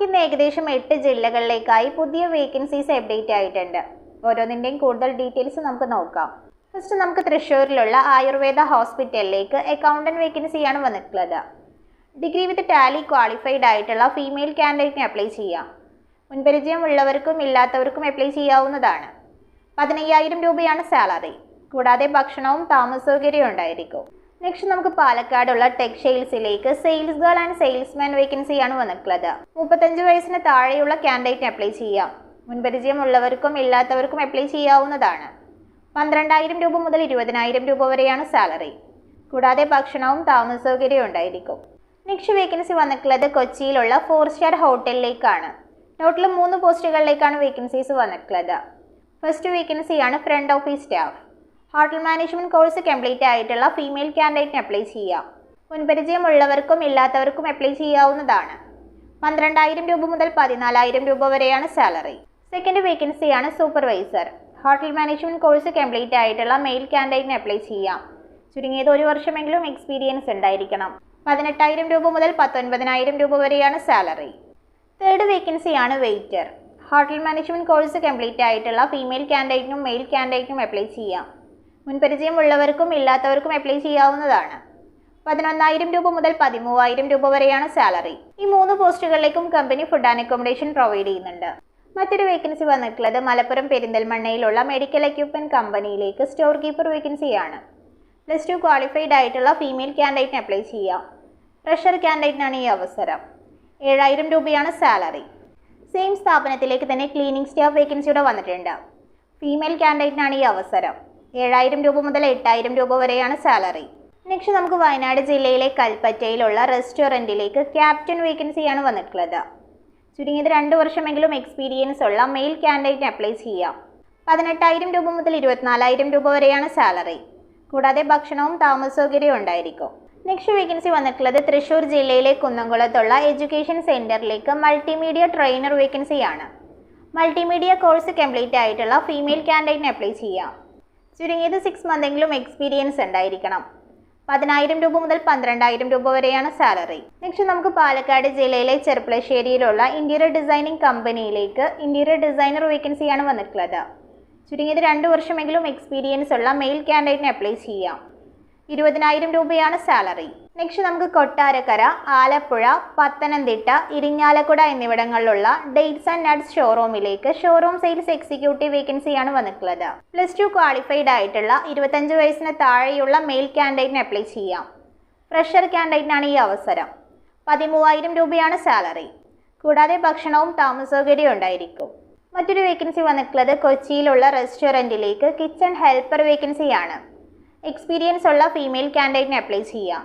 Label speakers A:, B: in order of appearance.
A: നമുക്ക് ഇന്ന് ഏകദേശം എട്ട് ജില്ലകളിലേക്കായി പുതിയ വേക്കൻസീസ് അപ്ഡേറ്റ് ആയിട്ടുണ്ട്. ഓരോന്നിന്റെയും കൂടുതൽ ഡീറ്റെയിൽസ് നമുക്ക് നോക്കാം. ഫസ്റ്റ് നമുക്ക് തൃശ്ശൂരിലുള്ള ആയുർവേദ ഹോസ്പിറ്റലിലേക്ക് അക്കൗണ്ടന്റ് വേക്കൻസിയാണ് വന്നിട്ടുള്ളത്. ഡിഗ്രി വിത്ത് ടാലി ക്വാളിഫൈഡ് ആയിട്ടുള്ള ഫീമെയിൽ കാൻഡിഡേറ്റിന് അപ്ലൈ ചെയ്യാം. മുൻപരിചയമുള്ളവർക്കും ഇല്ലാത്തവർക്കും അപ്ലൈ ചെയ്യാവുന്നതാണ്. പതിനയ്യായിരം രൂപയാണ് സാലറി കൂടാതെ ഭക്ഷണവും താമസ സൗകര്യവും ഉണ്ടായിരിക്കും. നെക്സ്റ്റ് നമുക്ക് പാലക്കാടുള്ള ടെക്സ്റ്റൈൽസിലേക്ക് സെയിൽസ് ഗേൾ ആൻഡ് സെയിൽസ്മാൻ വേക്കൻസിയാണ് വന്നിട്ടുള്ളത്. മുപ്പത്തഞ്ച് വയസ്സിന് താഴെയുള്ള കാൻഡിഡേറ്റിന് അപ്ലൈ ചെയ്യാം. മുൻപരിചയമുള്ളവർക്കും ഇല്ലാത്തവർക്കും അപ്ലൈ ചെയ്യാവുന്നതാണ്. പന്ത്രണ്ടായിരം രൂപ മുതൽ ഇരുപതിനായിരം രൂപ വരെയാണ് സാലറി കൂടാതെ ഭക്ഷണവും താമസ സൗകര്യവും ഉണ്ടായിരിക്കും. നെക്സ്റ്റ് വേക്കൻസി വന്നിട്ടുള്ളത് കൊച്ചിയിലുള്ള ഫോർ സ്റ്റാർ ഹോട്ടലിലേക്കാണ് ടോട്ടൽ മൂന്ന് പോസ്റ്റുകളിലേക്കാണ് വേക്കൻസീസ് വന്നിട്ടുള്ളത്. ഫസ്റ്റ് വേക്കൻസിയാണ് front office staff hotel management course complete ആയിട്ടുള്ള ഫീമെയിൽ കാൻഡിഡേറ്റിന് അപ്ലൈ ചെയ്യാം. മുൻപരിചയമുള്ളവർക്കും ഇല്ലാത്തവർക്കും അപ്ലൈ ചെയ്യാവുന്നതാണ്. പന്ത്രണ്ടായിരം രൂപ മുതൽ പതിനാലായിരം രൂപ വരെയാണ് സാലറി സെക്കൻഡ് വേക്കൻസിയാണ് supervisor hotel management course complete ആയിട്ടുള്ള മെയിൽ കാൻഡിഡേറ്റിന് അപ്ലൈ ചെയ്യാം. ചുരുങ്ങിയത് ഒരു വർഷമെങ്കിലും എക്സ്പീരിയൻസ് ഉണ്ടായിരിക്കണം. പതിനെട്ടായിരം രൂപ മുതൽ പത്തൊൻപതിനായിരം രൂപ വരെയാണ് സാലറി തേർഡ് വേക്കൻസിയാണ് waiter hotel management course complete ആയിട്ടുള്ള ഫീമെയിൽ കാൻഡിഡേറ്റിനും മെയിൽ കാൻഡിഡേറ്റിനും അപ്ലൈ ചെയ്യാം. മുൻപരിചയമുള്ളവർക്കും ഇല്ലാത്തവർക്കും അപ്ലൈ ചെയ്യാവുന്നതാണ്. പതിനൊന്നായിരം രൂപ മുതൽ പതിമൂവായിരം രൂപ വരെയാണ് സാലറി ഈ മൂന്ന് പോസ്റ്റുകളിലേക്കും company food and accommodation provide ചെയ്യുന്നുണ്ട്. മറ്റൊരു വേക്കൻസി വന്നിട്ടുള്ളത് മലപ്പുറം പെരിന്തൽമണ്ണയിലുള്ള മെഡിക്കൽ എക്യൂപ്മെന്റ് കമ്പനിയിലേക്ക് സ്റ്റോർ കീപ്പർ വേക്കൻസിയാണ് പ്ലസ് ടു ക്വാളിഫൈഡ് ആയിട്ടുള്ള ഫീമെയിൽ ക്യാൻഡിഡേറ്റിന് അപ്ലൈ ചെയ്യാം. ഫ്രഷർ ക്യാൻഡിഡേറ്റിനാണ് ഈ അവസരം. ഏഴായിരം രൂപയാണ് സാലറി സെയിം സ്ഥാപനത്തിലേക്ക് തന്നെ ക്ലീനിങ് സ്റ്റാഫ് വേക്കൻസിയുടെ വന്നിട്ടുണ്ട്. ഫീമെയിൽ ക്യാൻഡിഡേറ്റിനാണ് ഈ അവസരം. ഏഴായിരം രൂപ മുതൽ എട്ടായിരം രൂപ വരെയാണ് സാലറി. നെക്സ്റ്റ് നമുക്ക് വയനാട് ജില്ലയിലെ കൽപ്പറ്റയിലുള്ള റെസ്റ്റോറന്റിലേക്ക് ക്യാപ്റ്റൻ വേക്കൻസിയാണ് വന്നിട്ടുള്ളത്. ചുരുങ്ങിയത് രണ്ട് വർഷമെങ്കിലും എക്സ്പീരിയൻസ് ഉള്ള മെയിൽ ക്യാൻഡിഡേറ്റ് അപ്ലൈ ചെയ്യാം. പതിനെട്ടായിരം രൂപ മുതൽ ഇരുപത്തിനാലായിരം രൂപ വരെയാണ് സാലറി. കൂടാതെ ഭക്ഷണവും താമസ സൗകര്യവും ഉണ്ടായിരിക്കും. നെക്സ്റ്റ് വേക്കൻസി വന്നിട്ടുള്ളത് തൃശ്ശൂർ ജില്ലയിലെ കുന്നംകുളത്തുള്ള എഡ്യൂക്കേഷൻ സെന്ററിലേക്ക് മൾട്ടിമീഡിയ ട്രെയിനർ വേക്കൻസിയാണ് മൾട്ടിമീഡിയ കോഴ്സ് കംപ്ലീറ്റ് ആയിട്ടുള്ള ഫീമെയിൽ ക്യാൻഡിഡേറ്റിന് അപ്ലൈ ചെയ്യാം. ചുരുങ്ങിയത് സിക്സ് മന്തെങ്കിലും എക്സ്പീരിയൻസ് ഉണ്ടായിരിക്കണം. പതിനായിരം രൂപ മുതൽ പന്ത്രണ്ടായിരം രൂപ വരെയാണ് സാലറി നെക്സ്റ്റ് നമുക്ക് പാലക്കാട് ജില്ലയിലെ ചെറുപ്പളശ്ശേരിയിലുള്ള ഇന്റീരിയർ ഡിസൈനിങ് കമ്പനിയിലേക്ക് ഇന്റീരിയർ ഡിസൈനർ വേക്കൻസിയാണ് വന്നിട്ടുള്ളത്. ചുരുങ്ങിയത് രണ്ട് വർഷമെങ്കിലും എക്സ്പീരിയൻസ് ഉള്ള മെയിൽ ക്യാൻഡിഡേറ്റിന് അപ്ലൈ ചെയ്യാം. ഇരുപതിനായിരം രൂപയാണ് സാലറി നെക്സ്റ്റ് നമുക്ക് കൊട്ടാരക്കര ആലപ്പുഴ പത്തനംതിട്ട ഇരിഞ്ഞാലക്കുട എന്നിവിടങ്ങളിലുള്ള ഡേറ്റ്സ് ആൻഡ് നട്ട്സ് ഷോറൂമിലേക്ക് ഷോറൂം സെയിൽസ് എക്സിക്യൂട്ടീവ് വേക്കൻസിയാണ് വന്നിട്ടുള്ളത്. പ്ലസ് ടു ക്വാളിഫൈഡ് ആയിട്ടുള്ള ഇരുപത്തഞ്ച് വയസ്സിന് താഴെയുള്ള മെയിൽ ക്യാൻഡിഡേറ്റിന് അപ്ലൈ ചെയ്യാം. ഫ്രഷർ ക്യാൻഡിഡേറ്റിനാണ് ഈ അവസരം. പതിമൂവായിരം രൂപയാണ് സാലറി കൂടാതെ ഭക്ഷണവും താമസ സൗകര്യവും ഉണ്ടായിരിക്കും. മറ്റൊരു വേക്കൻസി വന്നിട്ടുള്ളത് കൊച്ചിയിലുള്ള റെസ്റ്റോറന്റിലേക്ക് കിച്ചൺ ഹെൽപ്പർ വേക്കൻസിയാണ് എക്സ്പീരിയൻസ് ഉള്ള ഫീമെയിൽ ക്യാൻഡിഡേറ്റിന് അപ്ലൈ ചെയ്യാം.